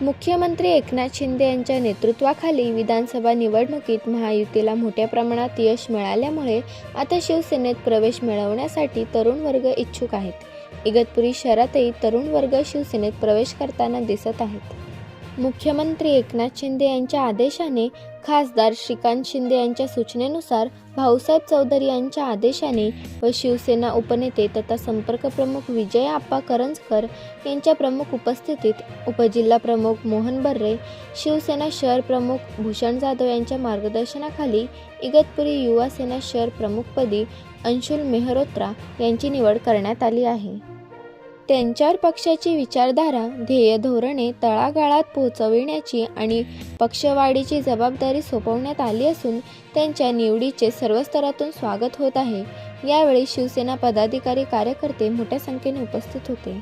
मुख्यमंत्री एकनाथ शिंदे यांच्या नेतृत्वाखाली विधानसभा निवडणुकीत महायुतीला मोठ्या प्रमाणात यश मिळाल्यामुळे आता शिवसेनेत प्रवेश मिळवण्यासाठी तरुण वर्ग इच्छुक आहेत. इगतपुरी शहरातही तरुण वर्ग शिवसेनेत प्रवेश करताना दिसत आहेत. मुख्यमंत्री एकनाथ शिंदे यांच्या आदेशाने खासदार श्रीकांत शिंदे यांच्या सूचनेनुसार भाऊसाहेब चौधरी यांच्या आदेशाने व शिवसेना उपनेते तथा संपर्क प्रमुख विजय आप्पा करंजकर यांच्या प्रमुख उपस्थितीत उपजिल्हा प्रमुख मोहन बर्रे शिवसेना शहर प्रमुख भूषण जाधव यांच्या मार्गदर्शनाखाली इगतपुरी युवा सेना शहर प्रमुखपदी अंशुल मेहरोत्रा यांची निवड करण्यात आली आहे. त्यांच्यावर पक्षाची विचारधारा ध्येय धोरणे तळागाळात पोहोचविण्याची आणि पक्षवाढीची जबाबदारी सोपवण्यात आली असून त्यांच्या निवडीचे सर्व स्तरातून स्वागत होत आहे. यावेळी शिवसेना पदाधिकारी कार्यकर्ते मोठ्या संख्येने उपस्थित होते.